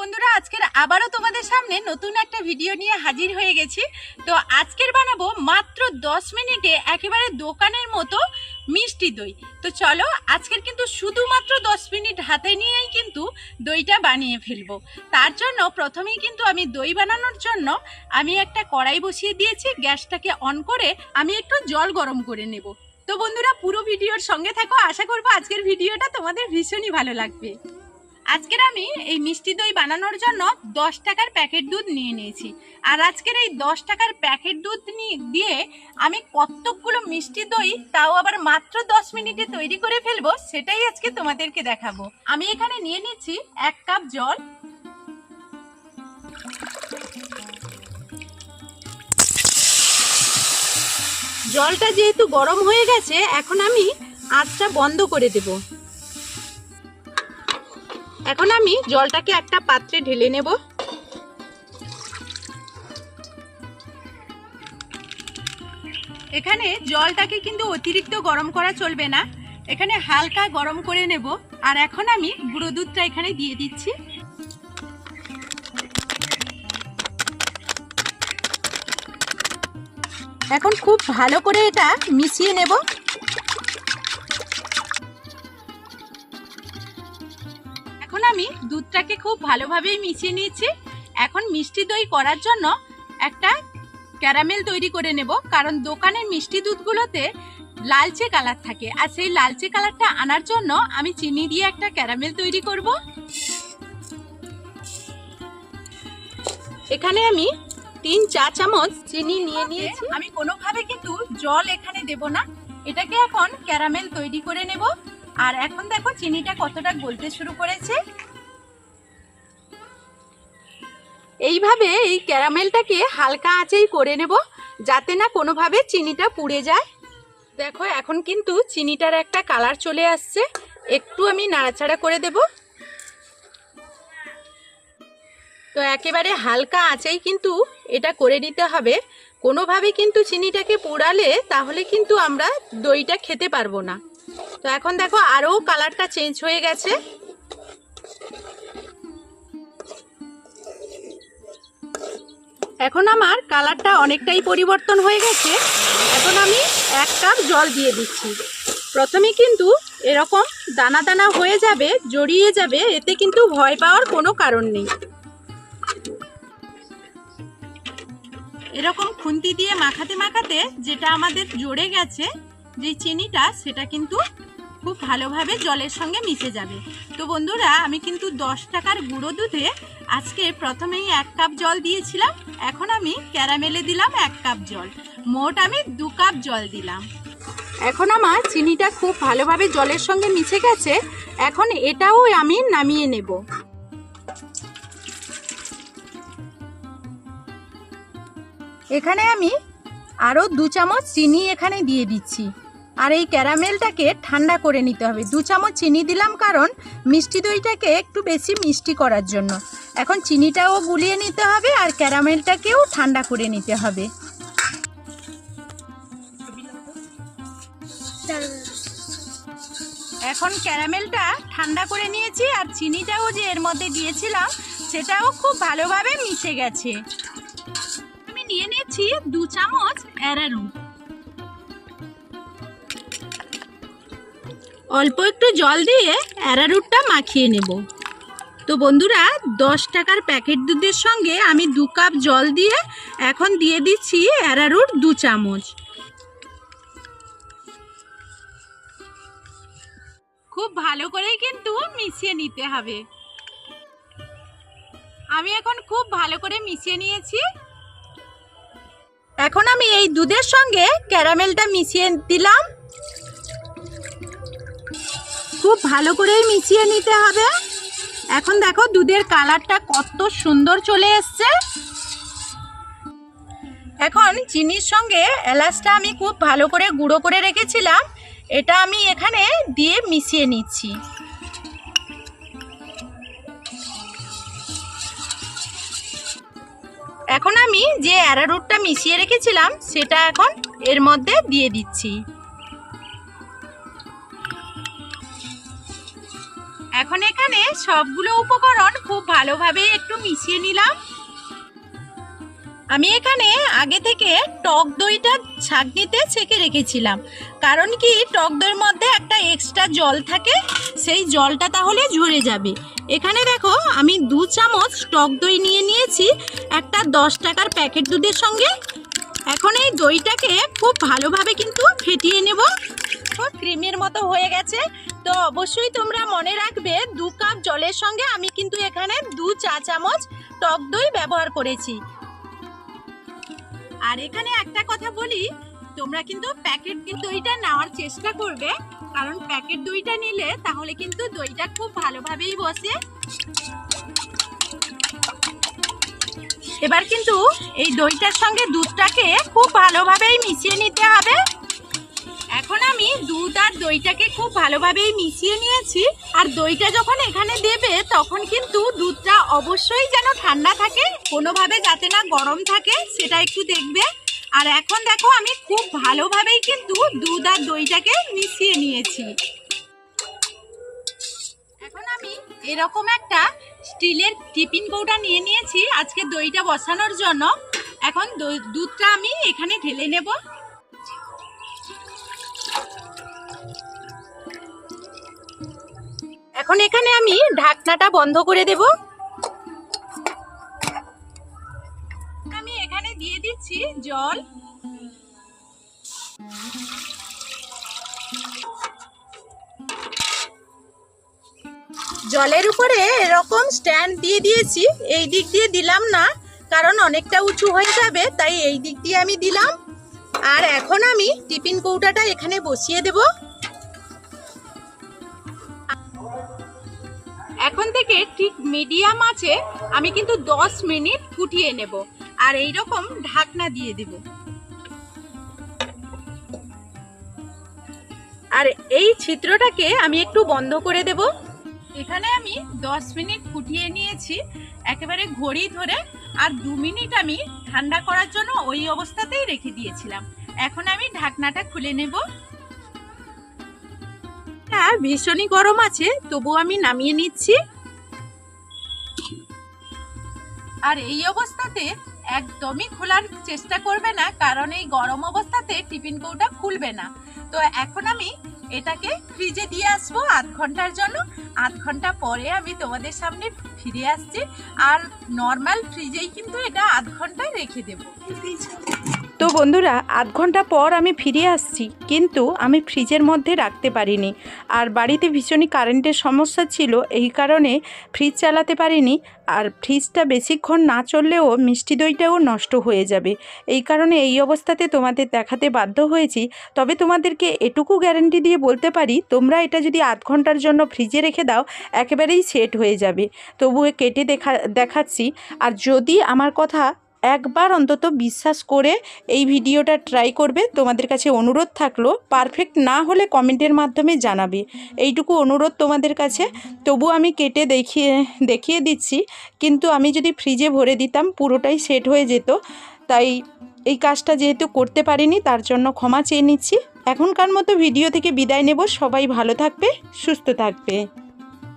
বন্ধুরা, আজকের আবারও তোমাদের সামনে নতুন একটা ভিডিও নিয়ে হাজির হয়ে গেছি। তো আজকের বানাবো মাত্র 10 মিনিটে একেবারে দোকানের মতো মিষ্টি দই। তো চলো, আজকের কিন্তু শুধুমাত্র 10 মিনিট হাতে নিয়েই কিন্তু দইটা বানিয়ে ফেলব। তার জন্য প্রথমেই কিন্তু আমি দই বানানোর জন্য আমি একটা কড়াই বসিয়ে দিয়েছি, গ্যাসটাকে অন করে আমি একটু জল গরম করে নেব। তো বন্ধুরা, পুরো ভিডিওর সঙ্গে থাকো। আশা করব আজকের ভিডিওটা তোমাদের ভীষণই ভালো লাগবে। আজকের আমি এই মিষ্টি দই বানানোর জন্য দশ টাকার প্যাকেট দুধ নিয়ে নিয়েছি। আর আজকের এই দশ টাকার প্যাকেট দুধ দিয়ে আমি কতকগুলো মিষ্টি দই, তাও আবার মাত্র দশ মিনিটে তৈরি করে ফেলব, সেটাই আজকে তোমাদেরকে দেখাবো। আমি এখানে নিয়ে নিচ্ছি এক কাপ জল। জলটা যেহেতু গরম হয়ে গেছে, এখন আমি আঁচটা বন্ধ করে দেব। এখন আমি জলটাকে একটা পাত্রে ঢেলে নেব। এখানে জলটাকে কিন্তু অতিরিক্ত গরম করা চলবে না। এখানে হালকা গরম করে নেব। আর এখন আমি গুঁড়ো দুধটা এখানে দিয়ে দিচ্ছি। এখন খুব ভালো করে এটা মিশিয়ে নেব। আমি দুধটাকে খুব ভালোভাবেই মিশিয়ে নিয়েছি। এখন মিষ্টি দই করার জন্য একটা ক্যারামেল তৈরি করে নেব কারণ দোকানের মিষ্টি দুধগুলোতে লালচে কালার থাকে। আর সেই লালচে কালারটা আনার জন্য আমি চিনি দিয়ে একটা ক্যারামেল তৈরি করব। এখানে আমি তিন চা চামচ চিনি নিয়ে নিয়েছি। আমি কোনোভাবে কিন্তু জল এখানে দেব না। এটাকে এখন ক্যারামেল তৈরি করে নেব। আর এখন দেখো চিনিটা কতটা গলতে শুরু করেছে। এইভাবে এই ক্যারামেলটাকে হালকা আঁচেই করে নেব, যাতে না কোনোভাবে চিনিটা পুড়ে যায়। দেখো, এখন কিন্তু চিনিটার একটা কালার চলে আসছে। একটু আমি নাড়াচাড়া করে দেব। তো একেবারে হালকা আঁচেই কিন্তু এটা করে নিতে হবে। কোনোভাবে কিন্তু চিনিটাকে পোড়ালে তাহলে কিন্তু আমরা দইটা খেতে পারব না। তো এখন দেখো আরও কালারটা চেঞ্জ হয়ে গেছে। এখন আমার কালারটা অনেকটাই পরিবর্তন হয়ে গেছে। এখন আমি এক কাপ জল দিয়ে দিচ্ছি। প্রথমে কিন্তু এরকম দানা দানা হয়ে যাবে, জড়িয়ে যাবে, এতে কিন্তু ভয় পাওয়ার কোনো কারণ নেই। এরকম খুন্তি দিয়ে মাখাতে মাখাতে যেটা আমাদের জড়ে গেছে, যে চিনিটা, সেটা কিন্তু খুব ভালোভাবে জলের সঙ্গে মিশে যাবে। তো বন্ধুরা, আমি কিন্তু দশ টাকার গুঁড়ো দুধে আজকে প্রথমেই এক কাপ জল দিয়েছিলাম, এখন আমি ক্যারামেলে দিলাম এক কাপ জল। মোট আমি দু কাপ জল দিলাম। এখন আমার চিনিটা খুব ভালোভাবে জলের সঙ্গে মিশে গেছে, এখন এটাও আমি নামিয়ে নেব। এখানে আমি আরও দু চামচ চিনি এখানে দিয়ে দিচ্ছি। আর এই ক্যারামেলটাকে ঠান্ডা করে নিতে হবে। দু চামচ চিনি দিলাম কারণ মিষ্টি দইটাকে একটু বেশি মিষ্টি করার জন্য। এখন চিনিটাও গুলিয়ে নিতে হবে আর ক্যারামেলটাকেও ঠান্ডা করে নিতে হবে। এখন ক্যারামেলটা ঠান্ডা করে নিয়েছি আর চিনিটাও যে এর মধ্যে দিয়েছিলাম, সেটাও খুব ভালোভাবে মিশে গেছে। আমি নিয়ে নিয়েছি দু চামচ অ্যারারুট অল্প একটু জল দিয়ে অ্যারারুটটা মাখিয়ে নেব। তো বন্ধুরা, দশ টাকার প্যাকেট দুধের সঙ্গে আমি দু কাপ জল দিয়ে এখন দিয়ে দিচ্ছি অ্যারারুট দু চামচ। খুব ভালো করেই কিন্তু মিশিয়ে নিতে হবে। আমি এখন খুব ভালো করে মিশিয়ে নিয়েছি। এখন আমি এই দুধের সঙ্গে ক্যারামেলটা মিশিয়ে দিলাম। খুব ভালো করেই মিশিয়ে নিতে হবে। এখন দেখো দুধের কালারটা কত সুন্দর চলে এসছে। এখন চিনির সঙ্গে এলাচটা আমি খুব ভালো করে গুঁড়ো করে রেখেছিলাম। এটা আমি এখানে দিয়ে মিশিয়ে নিচ্ছি। এখন আমি যে অ্যারারুটটা মিশিয়ে রেখেছিলাম, সেটা এখন এর মধ্যে দিয়ে দিচ্ছি। এখন এখানে সবগুলো উপকরণ খুব ভালোভাবে একটু মিশিয়ে নিলাম। আমি এখানে আগে থেকে টক দইটা ছাঁকনিতে ছেঁকে রেখেছিলাম। কারণ কি, টক দইয়ের মধ্যে একটা এক্সট্রা জল থাকে, সেই জলটা তাহলে ঝরে যাবে। এখানে দেখো, আমি দু চামচ টক দই নিয়ে নিয়েছি, একটা দশ টাকার প্যাকেট দুধের সঙ্গে। এখন এই দইটাকে খুব ভালোভাবে কিন্তু ফেটিয়ে নেব। ক্রিমের মতো হয়ে গেছে। তো অবশ্যই তোমরা মনে রাখবে, দু কাপ জলের সঙ্গে আমি কিন্তু এখানে দু চা চামচ টক দই ব্যবহার করেছি। আর এখানে একটা কথা বলি, তোমরা কিন্তু প্যাকেট দইটা নেওয়ার চেষ্টা করবে, কারণ প্যাকেট দইটা নিলে তাহলে কিন্তু দইটা খুব ভালোভাবেই বসে। এবার কিন্তু এই দইটার সঙ্গে দুধটাকে খুব ভালোভাবেই মিশিয়ে নিতে হবে। এখন আমি দুধ আর দইটাকে খুব ভালোভাবেই মিশিয়ে নিয়েছি। আর দইটা যখন এখানে দেবে, তখন কিন্তু দুধটা অবশ্যই যেন ঠান্ডা থাকে, কোনোভাবে যাতে না গরম থাকে, সেটা একটু দেখবে। আর এখন দেখো, আমি খুব ভালোভাবেই কিন্তু দুধ আর দইটাকে মিশিয়ে নিয়েছি। এখন আমি এরকম একটা স্টিলের টিফিন কৌটা নিয়ে নিয়েছি, আজকে দইটা বসানোর জন্য। এখন দুধটা আমি এখানে ঢেলে নেব। এখন এখানে আমি ঢাকনাটা বন্ধ করে দেব। আমি এখানে দিয়ে দিচ্ছি জল। জলের উপরে এরকম স্ট্যান্ড দিয়ে দিয়েছি। এই দিক দিয়ে দিলাম না, কারণ অনেকটা উঁচু হয়ে যাবে, তাই এই দিক দিয়ে আমি দিলাম। আর এখন আমি টিফিন কৌটাটা এখানে বসিয়ে দেব। এখন থেকে ঠিক মিডিয়াম আছে, আমি কিন্তু 10 মিনিট ফুটিয়ে নেব। আর এই রকম ঢাকনা দিয়ে দেব। আর এই ছিদ্রটাকে আমি একটু বন্ধ করে দেব। এখানে আমি 10 মিনিট ফুটিয়ে নিয়েছি, একেবারে ঘড়ি ধরে, আর দু মিনিট আমি ঠান্ডা করার জন্য ওই অবস্থাতেই রেখে দিয়েছিলাম। এখন আমি ঢাকনাটা খুলে নেব। হ্যাঁ ভীষণই গরম আছে তবু আমি নামিয়ে নিচ্ছি। আর এই অবস্থাতে একদমই খোলার চেষ্টা করবে না, কারণ এই গরম অবস্থাতে টিফিন কৌটা খুলবে না। তো এখন আমি এটাকে ফ্রিজে দিয়ে আসব আধ ঘণ্টার জন্য। আধ ঘণ্টা পরে আমি তোমাদের সামনে ফিরে আসছি। আর নর্মাল ফ্রিজেই কিন্তু এটা আধ ঘণ্টা রেখে দেবো। তো বন্ধুরা, আধ ঘণ্টা পর আমি ফিরে আসছি, কিন্তু আমি ফ্রিজের মধ্যে রাখতে পারিনি। আর বাড়িতে ভীষণই কারেন্টের সমস্যা ছিল, এই কারণে ফ্রিজ চালাতে পারিনি। আর ফ্রিজটা বেশিক্ষণ না চললেও মিষ্টি দইটাও নষ্ট হয়ে যাবে। এই কারণে এই অবস্থাতে তোমাদের দেখাতে বাধ্য হয়েছি। তবে তোমাদেরকে এটুকু গ্যারেন্টি দিয়ে বলতে পারি, তোমরা এটা যদি আধ ঘণ্টার জন্য ফ্রিজে রেখে দাও, একেবারেই সেট হয়ে যাবে। তবুও কেটে দেখা, দেখাচ্ছি। আর যদি আমার কথা একবার অন্তত বিশ্বাস করে এই ভিডিওটা ট্রাই করবে। তোমাদের কাছে অনুরোধ থাকল পারফেক্ট না হলে কমেন্টের মাধ্যমে জানাবে। এইটুকু অনুরোধ তোমাদের কাছে। তবু আমি কেটে দেখিয়ে দেখিয়ে দিচ্ছি। কিন্তু আমি যদি ফ্রিজে ভরে দিতাম, পুরোটাই সেট হয়ে যেত। তাই এই কাজটা যেহেতু করতে পারিনি, তার জন্য ক্ষমা চেয়ে নিচ্ছি। এখনকার মতো ভিডিও থেকে বিদায় নেব। সবাই ভালো থাকবে, সুস্থ থাকবে।